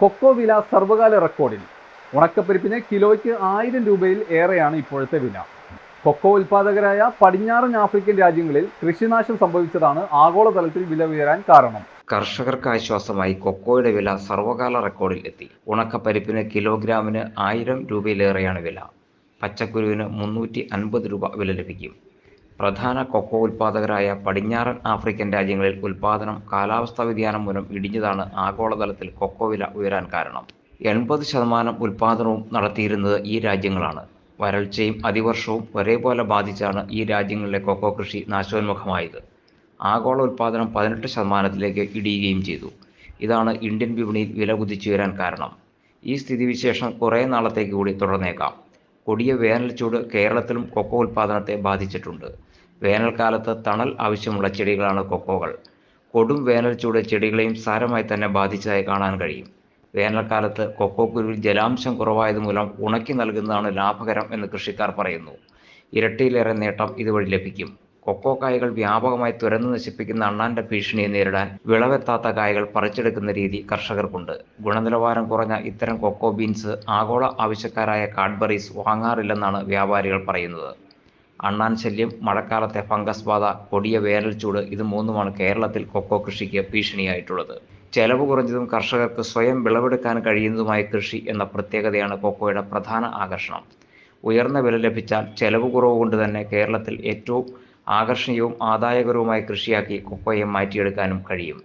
Cocoa വില സർവകാല റെക്കോർഡിൽ. ഉണക്കപ്പരിപ്പിന് കിലോയ്ക്ക് ആയിരം രൂപയിൽ ഏറെയാണ് ഇപ്പോഴത്തെ വില. കൊക്കോ ഉൽപാദകരായ പടിഞ്ഞാറൻ ആഫ്രിക്കൻ രാജ്യങ്ങളിൽ കൃഷിനാശം സംഭവിച്ചതാണ് ആഗോളതലത്തിൽ വില ഉയരാൻ കാരണം. കർഷകർക്ക് ആശ്വാസമായി കൊക്കോയുടെ വില സർവകാല റെക്കോർഡിൽ എത്തി. ഉണക്കപ്പരിപ്പിന് കിലോഗ്രാമിന് ആയിരം രൂപയിലേറെയാണ് വില. പച്ചക്കുരുവിന് മുന്നൂറ്റി അൻപത് രൂപ വില ലഭിക്കും. പ്രധാന കൊക്കോ ഉൽപ്പാദകരായ പടിഞ്ഞാറൻ ആഫ്രിക്കൻ രാജ്യങ്ങളിൽ ഉൽപ്പാദനം കാലാവസ്ഥാ വ്യതിയാനം മൂലം ഇടിഞ്ഞതാണ് ആഗോളതലത്തിൽ കൊക്കോ വില ഉയരാൻ കാരണം. എൺപത് ശതമാനം ഉൽപാദനവും നടത്തിയിരുന്നത് ഈ രാജ്യങ്ങളാണ്. വരൾച്ചയും അതിവർഷവും ഒരേപോലെ ബാധിച്ചാണ് ഈ രാജ്യങ്ങളിലെ കൊക്കോ കൃഷി നാശോന്മുഖമായത്. ആഗോള ഉൽപാദനം പതിനെട്ട് ശതമാനത്തിലേക്ക് ഇടിയുകയും ചെയ്തു. ഇതാണ് ഇന്ത്യൻ വിപണിയിൽ വില കുതിച്ചുയരാൻ കാരണം. ഈ സ്ഥിതിവിശേഷം കുറേ നാളത്തേക്ക് കൂടി തുടർന്നേക്കാം. കൊടിയ വേനൽ ചൂട് കേരളത്തിലും കൊക്കോ ഉൽപാദനത്തെ ബാധിച്ചിട്ടുണ്ട്. വേനൽക്കാലത്ത് തണൽ ആവശ്യമുള്ള ചെടികളാണ് കൊക്കോകൾ. കൊടും വേനൽ ചൂട് ചെടികളെയും സാരമായി തന്നെ ബാധിച്ചതായി കാണാൻ കഴിയും. വേനൽക്കാലത്ത് കൊക്കോ കുരുവിൽ ജലാംശം കുറവായതുമൂലം ഉണക്കി നൽകുന്നതാണ് ലാഭകരം എന്ന് കൃഷിക്കാർ പറയുന്നു. ഇരട്ടിയിലേറെ നേട്ടം ഇതുവഴി ലഭിക്കും. കൊക്കോ കായകൾ വ്യാപകമായി തുരന്നു നശിപ്പിക്കുന്ന അണ്ണാന്റെ ഭീഷണിയെ നേരിടാൻ വിളവെത്താത്ത കായകൾ പറിച്ചെടുക്കുന്ന രീതി കർഷകർക്കുണ്ട്. ഗുണനിലവാരം കുറഞ്ഞ ഇത്തരം കൊക്കോ ബീൻസ് ആഗോള ആവശ്യക്കാരായ കാഡ്ബറീസ് വാങ്ങാറില്ലെന്നാണ് വ്യാപാരികൾ പറയുന്നത്. അണ്ണാൻ ശല്യം മഴക്കാലത്തെ ഫംഗസ് ബാധ കൊടിയ വേനൽ ചൂട് ഇത് മൂന്നുമാണ് കേരളത്തിൽ കൊക്കോ കൃഷിക്ക് ഭീഷണിയായിട്ടുള്ളത്. ചെലവ് കുറഞ്ഞതും കർഷകർക്ക് സ്വയം വിളവെടുക്കാൻ കഴിയുന്നതുമായ കൃഷി എന്ന പ്രത്യേകതയാണ് കൊക്കോയുടെ പ്രധാന ആകർഷണം. ഉയർന്ന വില ലഭിച്ചാൽ ചെലവ് കുറവ് കൊണ്ട് തന്നെ കേരളത്തിൽ ഏറ്റവും ആകർഷണീയവും ആദായകരവുമായ കൃഷിയാക്കി കൊക്കോയെ മാറ്റിയെടുക്കാനും കഴിയും.